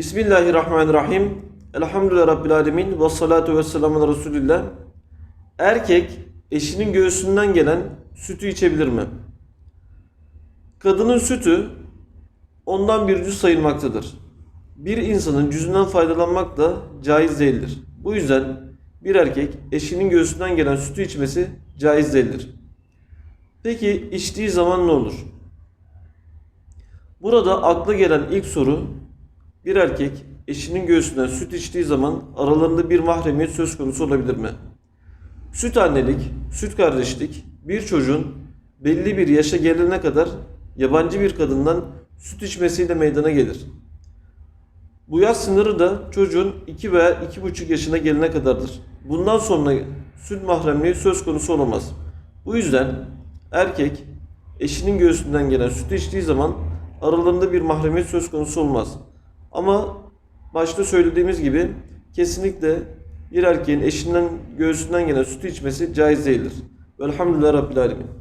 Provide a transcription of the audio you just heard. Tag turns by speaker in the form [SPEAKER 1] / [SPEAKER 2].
[SPEAKER 1] Bismillahirrahmanirrahim. Elhamdülillah Rabbil Alemin. Ve salatu ve Resulillah. Erkek eşinin göğsünden gelen sütü içebilir mi? Kadının sütü ondan bir cüz sayılmaktadır. Bir insanın cüzünden faydalanmak da caiz değildir. Bu yüzden bir erkek eşinin göğsünden gelen sütü içmesi caiz değildir. Peki içtiği zaman ne olur? Burada akla gelen ilk soru bir erkek eşinin göğsünden süt içtiği zaman aralarında bir mahremiyet söz konusu olabilir mi? Süt annelik, süt kardeşlik bir çocuğun belli bir yaşa gelene kadar yabancı bir kadından süt içmesiyle meydana gelir. Bu yaş sınırı da çocuğun 2 veya 2,5 yaşına gelene kadardır. Bundan sonra süt mahremliği söz konusu olamaz. Bu yüzden erkek eşinin göğsünden gelen sütü içtiği zaman aralarında bir mahremiyet söz konusu olmaz. Ama başta söylediğimiz gibi kesinlikle bir erkeğin eşinden göğsünden gelen sütü içmesi caiz değildir. Velhamdülillah Rabbil Alemin.